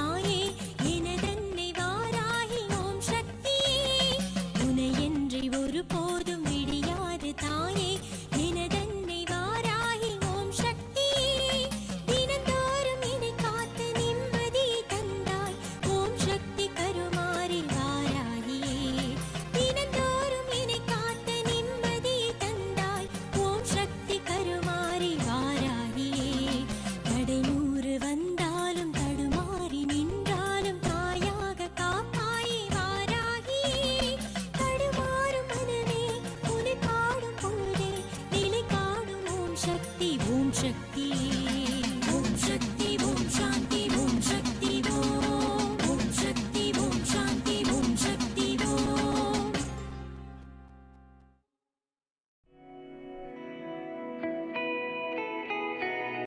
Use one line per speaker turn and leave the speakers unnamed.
毛衣 சக்தி ஓம் சக்தியே